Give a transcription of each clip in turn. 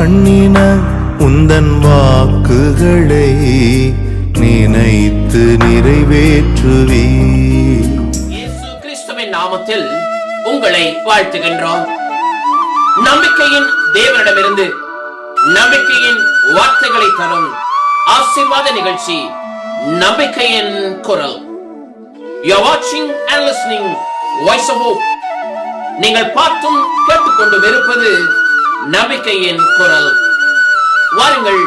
பண்ணின உந்தன் வாக்குகளை நினைத்து நிறைவேற்றுவீ கிறிஸ்துவின் நாமத்தில் உங்களை வாழ்த்துகின்றோம். நம்பிக்கையின் தேவனிடமிருந்து நம்பிக்கையின் வார்த்தைகளை தரும் ஆசிர்வாத நிகழ்ச்சி நம்பிக்கையின் குரல். யூ வாட்சிங் அண்ட் லிஸ்னிங் வாய்ஸ் ஆஃப் நீங்கள் பார்த்தும் கேட்டுக்கொண்டு வெறுப்பது நம்பிக்கையின் குரல். வாருங்கள்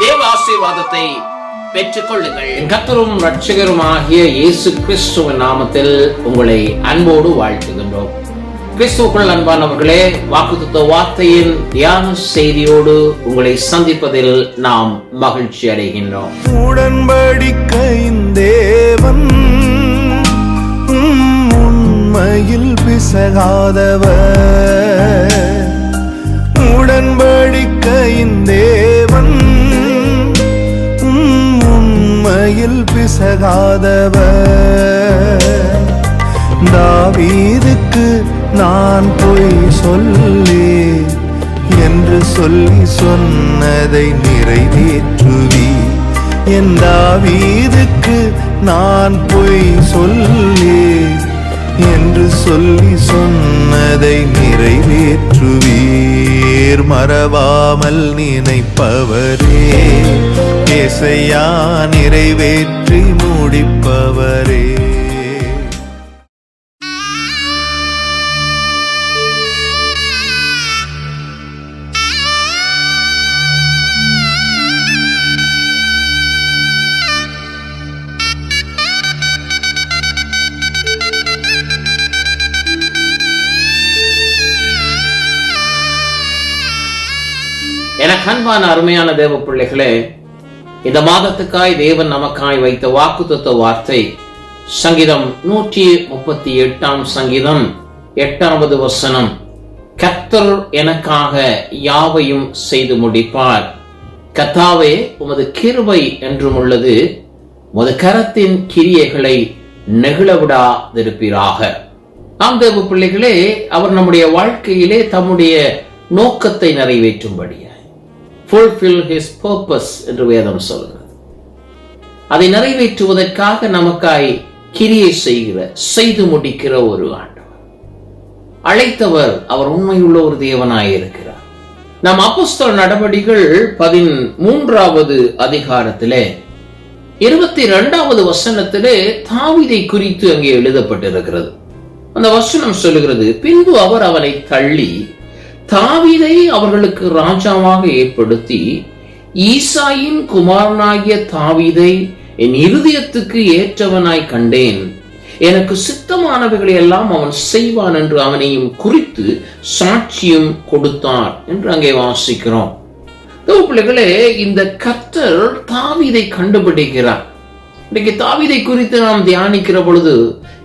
தேவ ஆசீர்வாதத்தை பெற்றுக் கொள்ளுங்கள் கத்தரும் ரட்சகருமாகிய இயேசு கிறிஸ்துவின் நாமத்தில் உங்களை அன்போடு வாழ்த்துகின்றோம். கிறிஸ்துவுக்குள் அன்பானவர்களே வாக்குத்த வார்த்தையின் தியான செய்தியோடு உங்களை சந்திப்பதில் நாம் மகிழ்ச்சி அடைகின்றோம். உடன்படிக்கையின் தேவன் உம் உண்மையில் பிசகாதவர். உடன்படிக்கையின் தேவன். உண்மையில் பிசகாதவர். தாவீதுக்கு நான் பொய் சொல்லி என்று சொல்லி சொன்னதை நிறைவேற்றுவி என் தாவீதுக்கு நான் பொய் சொல்லி என்று சொல்லி சொன்னதை நிறைவேற்றுவீர். மறவாமல் நினைப்பவரே இசையா நிறைவேற்றி முடிப்பவரே. அன்பான அருமையான தேவ பிள்ளைகளே இந்த மாதத்துக்காய் தேவன் நமக்காய் வைத்த வாக்குத்த வார்த்தை சங்கீதம் நூற்றி முப்பத்தி எட்டாம் சங்கீதம் எட்டாவது வசனம் கத்தர் எனக்காக யாவையும் செய்து முடிப்பார். கத்தாவே உமது கிருபை என்றும் உள்ளது. உமது கரத்தின் கிரியைகளை நெகிழவிடாதிருப்பீராக. ஆம் தேவ பிள்ளைகளே அவர் நம்முடைய வாழ்க்கையிலே தம்முடைய நோக்கத்தை நிறைவேற்றும்படியா? ஃபுல்ஃபில் ஹிஸ் பர்பஸ் என்று வேதம் சொல்கிறது அதை நிறைவேற்றுவதற்காக நமக்காய் கிரியை செய்கிற செய்து முடிக்கிற ஒரு ஆண்டவர். அழைத்தவர் அவர் உண்மையுள்ள ஒரு தேவனாய் இருக்கிறார் நம் அப்போஸ்தல நடவடிகள் பதிமூன்றாவது அதிகாரத்திலே இருபத்தி இரண்டாவது வசனத்திலே தாவிதை குறித்து அங்கே எழுதப்பட்டிருக்கிறது. அந்த வசனம் சொல்லுகிறது பின்பு அவர் அவனை தள்ளி தாவீதை அவர்களுக்கு ராஜாவாக ஏற்படுத்தி ஈசாயின் குமாரனாகிய தாவீதை என் இருதயத்துக்கு ஏற்றவனாய் கண்டேன். எனக்கு சித்தமானவைகளை எல்லாம் அவன் செய்வான் என்று அவனையும் குறித்து சாட்சியம் கொடுத்தார் என்று அங்கே வாசிக்கிறோம். பிள்ளைகளே இந்த கர்த்தர் தாவீதை கண்டுபிடிக்கிறார். இன்னைக்கு தாவீதை குறித்து நாம் தியானிக்கிற பொழுது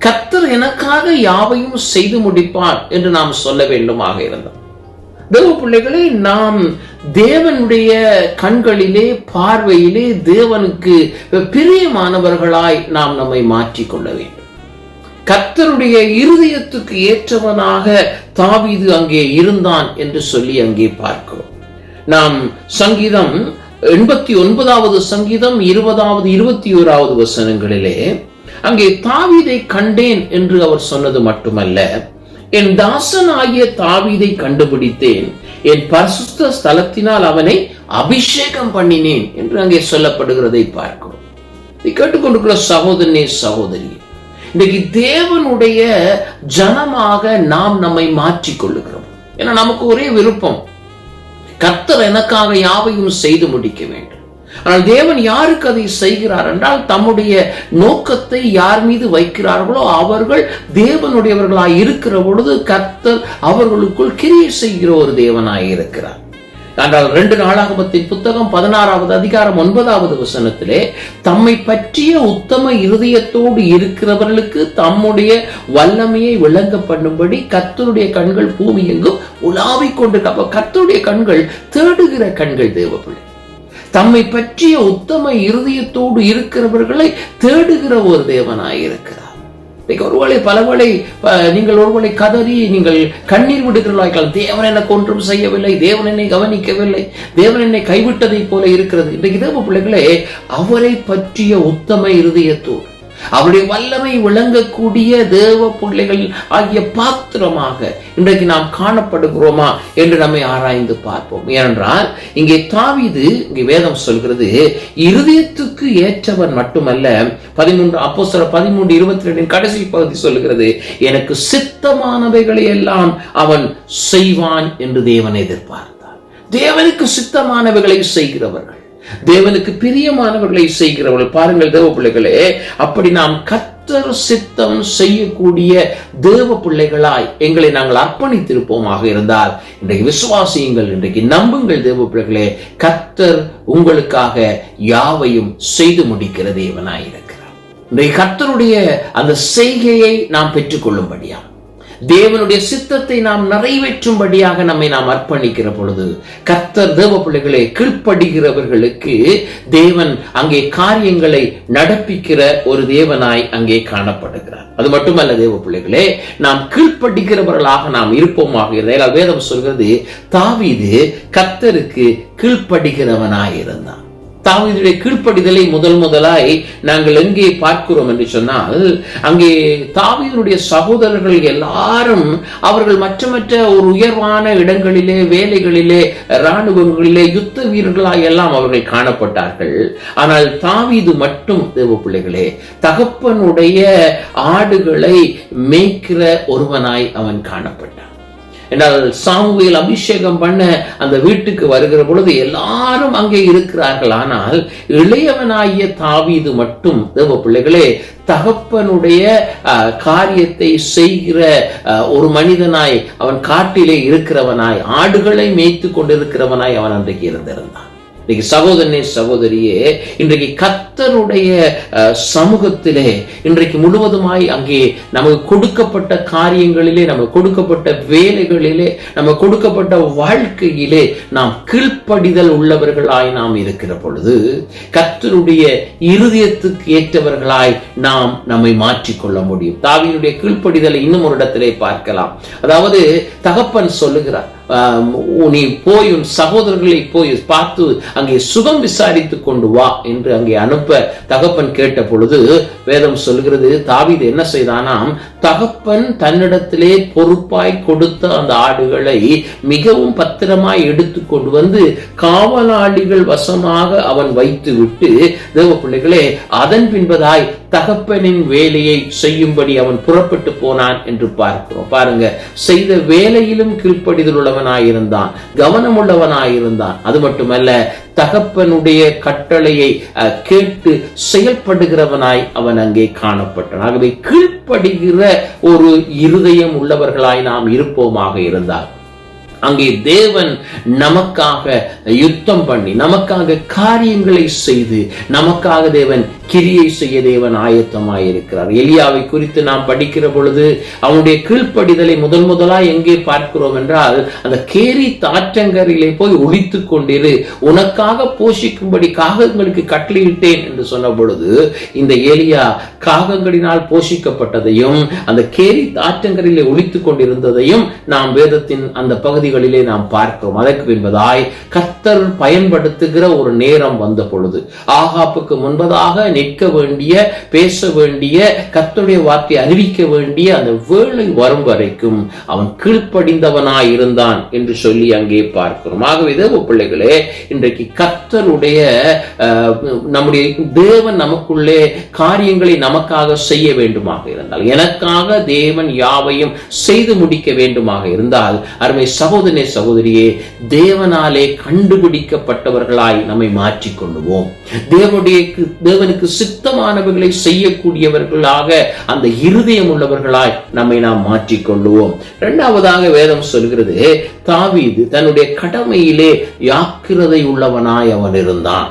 கர்த்தர் எனக்காக யாவையும் செய்து முடிப்பார் என்று நாம் சொல்ல வேண்டுமாக இருந்தோம் தேவ பிள்ளைகளே நாம் தேவனுடைய கண்களிலே பார்வையிலே தேவனுக்கு பிரியமானவர்களாய் நாம் நம்மை மாற்றிக்கொள்ள வேண்டும். கர்த்தருடைய இருதயத்துக்கு ஏற்றவனாக தாவிது அங்கே இருந்தான் என்று சொல்லி அங்கே பார்க்கிறோம். நாம் சங்கீதம் எண்பத்தி ஒன்பதாவது சங்கீதம் இருபதாவது இருபத்தி ஓராவது வசனங்களிலே அங்கே தாவிதை கண்டேன் என்று அவர் சொன்னது மட்டுமல்ல என் தாசனாகிய தாவீதை கண்டுபிடித்தேன். என் பரிசுத்த ஸ்தலத்தினால் அவனை அபிஷேகம் பண்ணினேன் என்று அங்கே சொல்லப்படுகிறதை பார்க்கிறோம். இதை கேட்டுக்கொண்டிருக்கிற சகோதரனே சகோதரி இன்றைக்கு தேவனுடைய ஜனமாக நாம் நம்மை மாற்றிக் கொள்ளுகிறோம் ஏன்னா நமக்கு ஒரே விருப்பம் கர்த்தர் எனக்காக யாவையும் செய்து முடிக்க வேண்டும். ஆனால் தேவன் யாருக்கு அதை செய்கிறார் என்றால் தம்முடைய நோக்கத்தை யார் மீது வைக்கிறார்களோ அவர்கள் தேவனுடையவர்களாய் இருக்கிற பொழுது கர்த்தர் அவர்களுக்குள் கிரியை செய்கிற ஒரு தேவனாய் இருக்கிறார். ஆனால் ரெண்டு நாளாகமத்தின் புத்தகம் பதினாறாவது அதிகாரம் ஒன்பதாவது வசனத்திலே தம்மை பற்றிய உத்தம இருதயத்தோடு இருக்கிறவர்களுக்கு தம்முடைய வல்லமையை விளங்க பண்ணும்படி கத்தருடைய கண்கள் பூமி எங்கும் உலாவிக் கொண்டு கத்தருடைய கண்கள் தேடுகிற கண்கள் தேவப்பிள்ளை தம்மை பற்றிய உத்தம இருதயத்தோடு இருக்கிறவர்களை தேடுகிற ஒரு தேவனாய் இருக்கிறார் இன்னைக்கு ஒருவேளை பலவேளை நீங்கள் ஒருவேளை கதறி நீங்கள் கண்ணீர் விடுகிறீர்களால் தேவன் எனக்கு ஒன்றும் செய்யவில்லை தேவன் என்னை கவனிக்கவில்லை தேவன் என்னை கைவிட்டதைப் போல இருக்கிறது. இன்றைக்கு தேவ பிள்ளைகளே அவரை பற்றிய உத்தம இருதயத்தோடு அவருடைய வல்லமை விளங்கக்கூடிய தேவ பிள்ளைகள் ஆகிய பாத்திரமாக இன்றைக்கு நாம் காணப்படுகிறோமா என்று நம்மை ஆராய்ந்து பார்ப்போம். ஏனென்றால் இங்கே தாவிது இங்கே வேதம் சொல்கிறது இருதயத்துக்கு ஏற்றவன் மட்டுமல்ல பதிமூன்று அப்போ சில பதிமூன்று இருபத்தி ரெண்டின் கடைசி பகுதி சொல்லுகிறது எனக்கு சித்தமானவைகளை எல்லாம் அவன் செய்வான் என்று தேவன் எதிர்பார்த்தார். தேவனுக்கு சித்தமானவைகளை செய்கிறவர்கள். தேவனுக்கு பிரியமானவர்களை செய்கிறவர்கள். பாருங்கள் தேவ பிள்ளைகளே அப்படி நாம் கத்தர் சித்தம் செய்யக்கூடிய தேவ பிள்ளைகளாய் எங்களை நாங்கள் அர்ப்பணித்திருப்போமாக இருந்தால் இன்றைக்கு விசுவாசியுங்கள் இன்றைக்கு நம்புங்கள் தேவ பிள்ளைகளே கத்தர் உங்களுக்காக யாவையும் செய்து முடிக்கிற தேவனாயிருக்கிறார். இன்றைக்கு கர்த்தருடைய அந்த செய்கையை நாம் பெற்றுக்கொள்ளும்படியா தேவனுடைய சித்தத்தை நாம் நிறைவேற்றும்படியாக நம்மை நாம் அர்ப்பணிக்கிற பொழுது கர்த்தர் தேவ பிள்ளைகளை கீழ்ப்படுகிறவர்களுக்கு தேவன் அங்கே காரியங்களை நடப்பிக்கிற ஒரு தேவனாய் அங்கே காணப்படுகிறார். அது மட்டுமல்ல தேவ பிள்ளைகளே நாம் கீழ்ப்படுகிறவர்களாக நாம் இருப்போமாக இருந்தால் வேதம் சொல்கிறது தாவிது கர்த்தருக்கு கீழ்ப்படுகிறவனாய் இருந்தான் தாவீதுடைய கீழ்ப்படிதலை முதல் முதலாய் நாங்கள் எங்கே பார்க்கிறோம் என்று சொன்னால் அங்கே தாவீதுடைய சகோதரர்கள் எல்லாரும் அவர்கள் மற்ற மற்ற ஒரு உயர்வான இடங்களிலே வேலைகளிலே இராணுவங்களிலே யுத்த வீரர்களாய் எல்லாம் அவர்கள் காணப்பட்டார்கள். ஆனால் தாவீது மட்டும் தேவ பிள்ளைகளே தகப்பனுடைய ஆடுகளை மேய்க்கிற ஒருவனாய் அவன் காணப்பட்டான். என்றால் சாமுவேல் அபிஷேகம் பண்ண அந்த வீட்டுக்கு வருகிற பொழுது எல்லாரும் அங்கே இருக்கிறார்கள். ஆனால் இளையவனாகிய தாவீது மட்டும் தேவ பிள்ளைகளே தகப்பனுடைய காரியத்தை செய்கிற அஹ், ஒரு மனிதனாய் அவன் காட்டிலே இருக்கிறவனாய் ஆடுகளை மேய்த்து கொண்டிருக்கிறவனாய் அவன் அன்றைக்கு இருந்திருந்தான். இன்னைக்கு சகோதரனே சகோதரியே இன்றைக்கு கத்தருடைய சமூகத்திலே இன்றைக்கு முழுவதுமாய் அங்கே நமக்கு கொடுக்கப்பட்ட காரியங்களிலே நமக்கு கொடுக்கப்பட்ட வேலைகளிலே நமக்கு கொடுக்கப்பட்ட வாழ்க்கையிலே நாம் கீழ்ப்படிதல் உள்ளவர்களாய் நாம் இருக்கிற பொழுது கத்தருடைய இருதயத்துக்கு ஏற்றவர்களாய் நாம் நம்மை மாற்றிக்கொள்ள முடியும். தாவியினுடைய கீழ்ப்படிதலை இன்னும் ஒரு இடத்திலே பார்க்கலாம். அதாவது தகப்பன் சொல்லுகிறார் நீ போய் உன் சகோதரர்களை போய் பார்த்து அங்கே சுகம் விசாரித்துக் கொண்டு வா என்று அங்கே அனுப்ப தகப்பன் கேட்ட பொழுது வேதம் சொல்கிறது தாவிது என்ன செய்தானாம் தகப்பன் தன்னிடத்திலே பொறுப்பாய் கொடுத்த அந்த ஆடுகளை மிகவும் பத்திரமாய் எடுத்து கொண்டு வந்து காவலாளிகள் வசமாக அவன் வைத்து விட்டு தேவ பிள்ளைகளே அதன் பின்பதாய் தகப்பனின் வேலையை செய்யும்படி அவன் புறப்பட்டு போனான் என்று பார்க்கிறோம். பாருங்க செய்த வேலையிலும் கீழ்ப்படிதல் உள்ளவனாயிருந்தான் கவனம் உள்ளவனாயிருந்தான் அது மட்டுமல்ல தகப்பனுடைய கட்டளையை அஹ், கேட்டு செயல்படுகிறவனாய் அவன் அங்கே காணப்பட்டான். ஆகவே கீழ்ப்படுகிற ஒரு இருதயம் உள்ளவர்களாய் நாம் இருப்போமாக இருந்தான் அங்கே தேவன் நமக்காக யுத்தம் பண்ணி நமக்காக காரியங்களை செய்து நமக்காக தேவன் கிரியை செய்ய தேவன் ஆயத்தமாயிருக்கிறார் எலியாவை குறித்து நாம் படிக்கிற பொழுது அவனுடைய கீழ்ப்படிதலை முதல் முதலா எங்கே பார்க்கிறோம் என்றால் அந்த கேரி தாற்றங்கரிலே போய் ஒழித்துக் கொண்டிரு உனக்காக போஷிக்கும்படி காகங்களுக்கு கட்டளையிட்டேன் என்று சொன்ன பொழுது இந்த எலியா காகங்களினால் போஷிக்கப்பட்டதையும் அந்த கேரி தாற்றங்கரிலே ஒழித்துக் கொண்டிருந்ததையும் நாம் வேதத்தின் அந்த பகுதி செய்திகளிலே நாம் பார்க்கிறோம் அதற்கு பின்பதாய் கத்தர் பயன்படுத்துகிற ஒரு நேரம் வந்த பொழுது ஆகாப்புக்கு முன்பதாக நிற்க வேண்டிய பேச வேண்டிய கத்தருடைய வார்த்தை அறிவிக்க வேண்டிய அந்த வேளை வரும் வரைக்கும் அவன் கீழ்ப்படிந்தவனாய் இருந்தான் என்று சொல்லி அங்கே பார்க்கிறோம். ஆகவே தேவ பிள்ளைகளே இன்றைக்கு கத்தருடைய நம்முடைய தேவன் நமக்குள்ளே காரியங்களை நமக்காக செய்ய வேண்டுமாக இருந்தால் எனக்காக தேவன் யாவையும் செய்து முடிக்க வேண்டுமாக இருந்தால் அருமை சகோதர சகோதரனே சகோதரியே தேவனாலே கண்டுபிடிக்கப்பட்டவர்களாய் நம்மை மாற்றிக் கொள்ளுவோம் தேவனுடைய தேவனுக்கு சித்தமானவர்களை செய்யக்கூடியவர்களாக அந்த இருதயம் உள்ளவர்களாய் நம்மை நாம் மாற்றிக்கொள்ளுவோம். இரண்டாவதாக வேதம் சொல்கிறது தாவீது தன்னுடைய கடமையிலே யாக்கிரதை உள்ளவனாய் அவன் இருந்தான்.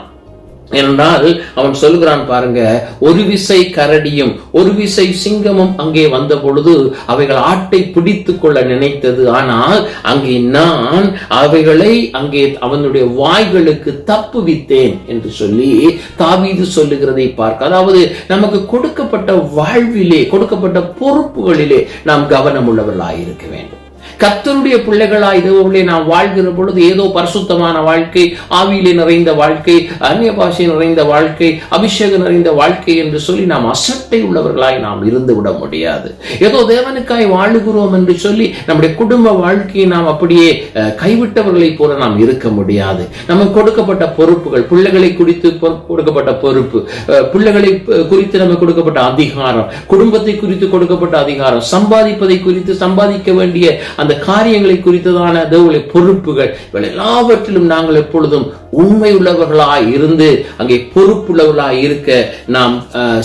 என்றால் அவன் சொல்கிறான் பாருங்க ஒரு விசை கரடியும் ஒரு விசை சிங்கமும் அங்கே வந்த பொழுது அவைகள் ஆட்டை பிடித்து கொள்ள நினைத்தது. ஆனால் அங்கே நான் அவைகளை அங்கே அவனுடைய வாய்களுக்கு தப்புவித்தேன் என்று சொல்லி தாவீது சொல்லுகிறதை பார்க்க அதாவது நமக்கு கொடுக்கப்பட்ட வாழ்விலே கொடுக்கப்பட்ட பொறுப்புகளிலே நாம் கவனம் உள்ளவர்களாக இருக்க வேண்டும். கத்தருடைய பிள்ளைகளாய் இதுவுள்ளே நாம் வாழ்கிற பொழுது ஏதோ பரிசுத்தமான வாழ்க்கை ஆவியிலே நிறைந்த வாழ்க்கை அந்நிய பாஷை நிறைந்த வாழ்க்கை அபிஷேகம் நிறைந்த வாழ்க்கை என்று சொல்லி நாம் அசட்டை உள்ளவர்களாய் நாம் இருந்து விட முடியாது. ஏதோ தேவனுக்காய் வாழுகிறோம் என்று சொல்லி நம்முடைய குடும்ப வாழ்க்கையை நாம் அப்படியே கைவிட்டவர்களைப் போல நாம் இருக்க முடியாது. நமக்கு கொடுக்கப்பட்ட பொறுப்புகள் பிள்ளைகளை குறித்து கொடுக்கப்பட்ட பொறுப்பு பிள்ளைகளை குறித்து நமக்கு கொடுக்கப்பட்ட அதிகாரம் குடும்பத்தை குறித்து கொடுக்கப்பட்ட அதிகாரம் சம்பாதிப்பதை குறித்து சம்பாதிக்க வேண்டிய அந்த காரியங்களை குறித்ததான தேவனுடைய பொறுப்புகள் இவள் எல்லாவற்றிலும் நாங்கள் எப்பொழுதும் உண்மை உள்ளவர்களாய் இருந்து அங்கே பொறுப்புள்ளவர்களாய் இருக்க நாம்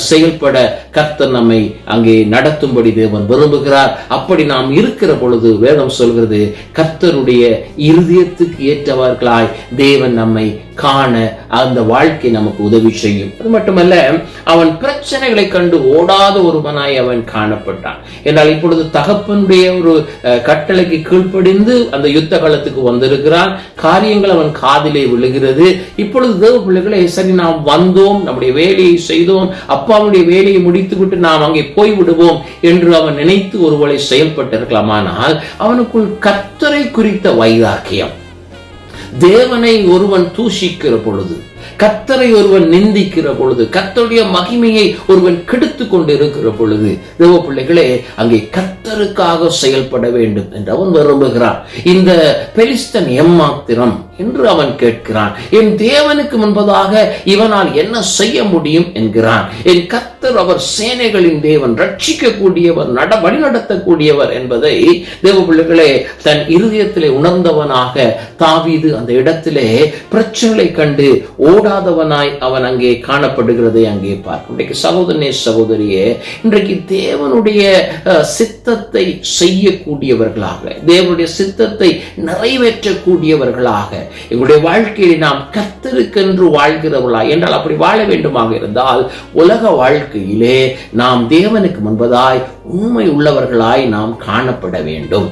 செயல்பட கர்த்தர் நம்மை அங்கே நடத்தும்படி தேவன் விரும்புகிறார். அப்படி நாம் இருக்கிற பொழுது வேதம் சொல்கிறது கர்த்தருடைய இருதயத்துக்கு ஏற்றவர்களாய் தேவன் நம்மை காண அந்த வாழ்க்கை நமக்கு உதவி செய்யும். அது மட்டுமல்ல அவன் பிரச்சனைகளை கண்டு ஓடாத ஒருவனாய் அவன் காணப்பட்டான். என்றால் இப்பொழுது தகப்பனுடைய ஒரு கட்டளைக்கு கீழ்ப்படிந்து அந்த யுத்த காலத்துக்கு வந்திருக்கிறான். காரியங்கள் அவன் காதிலே விழுகிறது. இப்பொழுது தேவ பிள்ளைகளை சரி நாம் வந்தோம் நம்முடைய வேலையை செய்தோம் அப்பாவுடைய வேலையை முடித்துவிட்டு நாம் அங்கே போய் விடுவோம் என்று அவன் நினைத்து ஒருவளை செயல்பட்டிருக்கலாம். ஆனால் அவனுக்குள் கத்தரை குறித்த வைராக்கியம். தேவனை ஒருவன் தூஷிக்கிற பொழுது கத்தரை ஒருவன் நிந்திக்கிற பொழுது கத்தருடைய மகிமையை ஒருவன் கெடுத்து கொண்டிருக்கிற பொழுது தேவ பிள்ளைகளே அங்கே கத்தருக்காக செயல்பட வேண்டும் என்று அவன் விரும்புகிறான். இந்த பெலிஸ்தன் எம்மாத்திரம் என்று அவன் கேட்கிறான். என் தேவனுக்கு முன்பதாக இவனால் என்ன செய்ய முடியும் என்கிறான். என் கத்தர் அவர் சேனைகளின் தேவன் ரட்சிக்கக்கூடியவர் நட வழிநடத்தக்கூடியவர் என்பதை தேவ பிள்ளைகளே தன் இருதயத்திலே உணர்ந்தவனாக தாவீது அந்த இடத்திலே பிரச்சனைகளை கண்டு ஓ ஓடாதவனாய் அவன் அங்கே காணப்படுகிறதை அங்கே பார்க்கும். இன்றைக்கு சகோதரனே சகோதரியே இன்றைக்கு தேவனுடைய சித்தத்தை செய்யக்கூடியவர்களாக தேவனுடைய சித்தத்தை நிறைவேற்றக்கூடியவர்களாக எங்களுடைய வாழ்க்கையை நாம் கத்தருக்கென்று வாழ்கிறவர்களா என்றால் அப்படி வாழ வேண்டுமாக இருந்தால் உலக வாழ்க்கையிலே நாம் தேவனுக்கு முன்பதாய் உண்மை உள்ளவர்களாய் நாம் காணப்பட வேண்டும்.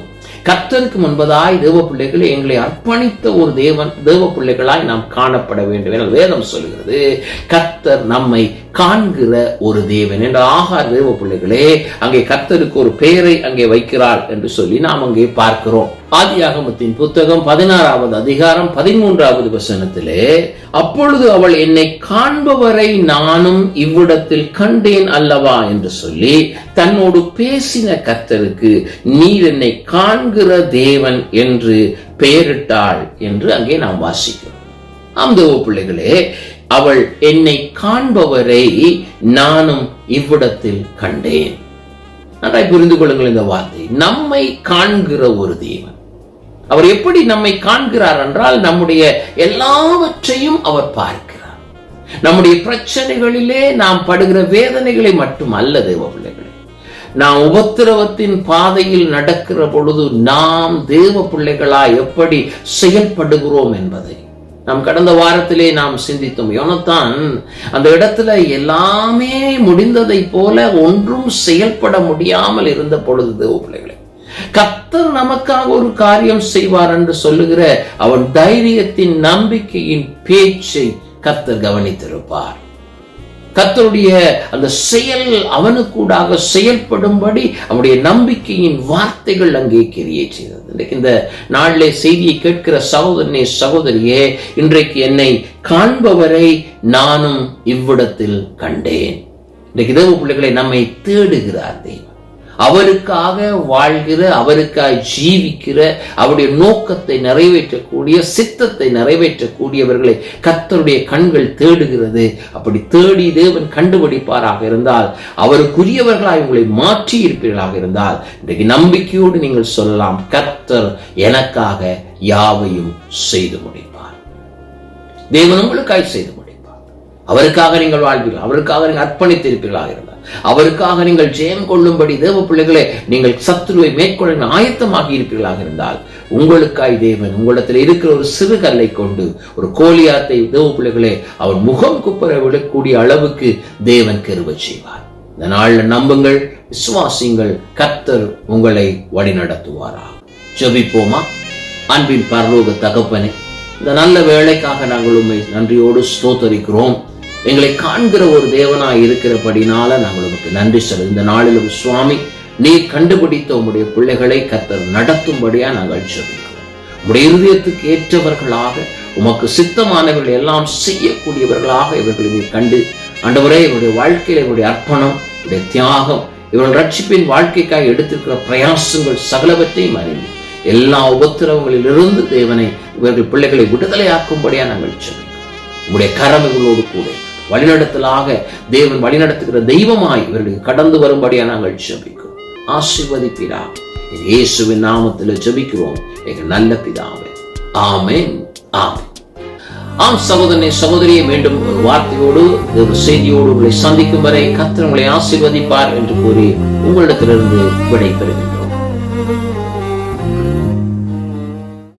கர்த்தருக்கு முன்பதாய் தேவ பிள்ளைகளை எங்களை அர்ப்பணித்த ஒரு தேவன் தேவ பிள்ளைகளாய் நாம் காணப்பட வேண்டும் என வேதம் சொல்கிறது. கர்த்தர் நம்மை காண்கிற ஒரு தேவன். என்ற ஆகார் தேவ பிள்ளைகளே அங்கே கர்த்தருக்கு ஒரு பெயரை அங்கே வைக்கிறார் என்று சொல்லி நாம் அங்கே பார்க்கிறோம். ஆதியாகமத்தின் புத்தகம் பதினாறாவது அதிகாரம் பதிமூன்றாவது வசனத்திலே அப்பொழுது அவள் என்னை காண்பவரை நானும் இவ்விடத்தில் கண்டேன் அல்லவா? என்று சொல்லி தன்னோடு பேசின கர்த்தருக்கு நீர் என்னை காண்கிற தேவன் என்று பெயரிட்டாள் என்று அங்கே நாம் வாசிக்கிறோம். ஆம் தேவ பிள்ளைகளே அவள் என்னை காண்பவரை நானும் இவ்விடத்தில் கண்டேன். நன்றாய் புரிந்து கொள்ளுங்கள் இந்த வார்த்தை. நம்மை காண்கிற ஒரு தேவன். அவர் எப்படி நம்மை காண்கிறார் என்றால் நம்முடைய எல்லாவற்றையும் அவர் பார்க்கிறார். நம்முடைய பிரச்சனைகளிலே நாம் படுகிற வேதனைகளை மட்டும் அல்ல தேவ பிள்ளைகளே. நாம் உபத்திரவத்தின் பாதையில் நடக்கிற பொழுது நாம் தேவ பிள்ளைகளா எப்படி செயல்படுகிறோம் என்பதை நாம் கடந்த வாரத்திலே நாம் சிந்தித்தோம். யோனத்தான் அந்த இடத்துல எல்லாமே முடிந்ததை போல ஒன்றும் செயல்பட முடியாமல் இருந்த பொழுது தேவ பிள்ளைகளே. நமக்காக ஒரு காரியம் செய்வார் என்று சொல்லுகிற அவன் தைரியத்தின் நம்பிக்கையின் பேச்சை கத்தர் கவனித்திருப்பார். கத்தருடைய அந்த செயல் அவனுக்கூடாக செயல்படும்படி அவனுடைய நம்பிக்கையின் வார்த்தைகள் அங்கே கிரியேட் செய்தது. இன்றைக்கு இந்த நாளிலே செய்தியை கேட்கிற சகோதரனே சகோதரியே இன்றைக்கு என்னை காண்பவரை நானும் இவ்விடத்தில் கண்டேன். இன்றைக்கு தேவ பிள்ளைகளை நம்மை தேடுகிறார் தெய்வம் அவருக்காக வாழ்கிற அவருக்காக ஜீவிக்கிற அவருடைய நோக்கத்தை நிறைவேற்றக்கூடிய சித்தத்தை நிறைவேற்றக்கூடியவர்களை கத்தருடைய கண்கள் தேடுகிறது. அப்படி தேடி தேவன் கண்டுபிடிப்பாராக இருந்தால் அவருக்குரியவர்களாய் உங்களை மாற்றி இருப்பீர்களாக இருந்தால் இன்றைக்கு நம்பிக்கையோடு நீங்கள் சொல்லலாம் கத்தர் எனக்காக யாவையும் செய்து முடிப்பார். தேவன் உங்களுக்காய் செய்து முடிப்பார். அவருக்காக நீங்கள் வாழ்வீர்கள் அவருக்காக நீங்கள் அர்ப்பணித்திருப்பீர்களாக இருந்தால். அவருக்காக நீங்கள் ஜெயம் கொள்ளும்படி தேவ பிள்ளைகளே நீங்கள் சத்துருவை மேற்கொள்ள ஆயத்தமாகி இருப்பீர்களாக இருந்தால் உங்களுக்காய் தேவன் உங்களிடத்தில் இருக்கிற ஒரு சிறு கல்லை கொண்டு ஒரு கோலியாத்தை தேவ பிள்ளைகளே அவர் முகம் குப்பர விடக்கூடிய அளவுக்கு தேவன் கிருபை செய்வார். இந்த நாளில் நம்புங்கள் விசுவாசிங்கள் கர்த்தர் உங்களை வழிநடத்துவாரா? ஜபிப்போமா? அன்பின் பரலோக தகப்பனே இந்த நல்ல வேலைக்காக நாங்கள் உண்மை நன்றியோடு ஸ்தோத்தரிக்கிறோம். எங்களை காண்கிற ஒரு தேவனாய் இருக்கிறபடினால நாங்கள் உமக்கு நன்றி சொல்ல இந்த நாளிலும் சுவாமி நீ கண்டுபிடித்த உம்முடைய பிள்ளைகளை கத்தர் நடத்தும்படியா நாங்கள் சொல்லிக்கிறோம் உடைய இருதயத்துக்கு ஏற்றவர்களாக உமக்கு சித்தமானவர்கள் எல்லாம் செய்யக்கூடியவர்களாக இவர்களை நீ கண்டு ஆண்டவரே இவருடைய வாழ்க்கையில் இவருடைய அர்ப்பணம் இவருடைய தியாகம் இவர்கள் ரட்சிப்பின் வாழ்க்கைக்காக எடுத்திருக்கிற பிரயாசங்கள் சகலவற்றையும் அறிந்து எல்லா உபத்திரவங்களிலிருந்து தேவனை இவர்கள் பிள்ளைகளை விடுதலையாக்கும்படியா நாங்கள் ஜெபிக்கிறோம். உங்களுடைய கரம் இவர்களோடு கூட வழிநடத்தலாக தேவன் வழிநடத்துகிற தெய்வமாய் இவர்களுக்கு கடந்து வரும்படியாக நாங்கள் ஜெபிக்கிறோம். ஆசிர்வதிப்பீரா இயேசுவின் நாமத்தில் ஜபிக்கிறோம். எங்க நல்ல பிதாவே. ஆமேன். ஆமென். ஆம் சகோதரனை சகோதரியை மீண்டும் ஒரு வார்த்தையோடு ஒரு செய்தியோடு உங்களை சந்திக்கும் வரை கத்திரங்களை ஆசிர்வதிப்பார் என்று கூறி உங்களிடத்திலிருந்து விடை பெறுகின்றேன்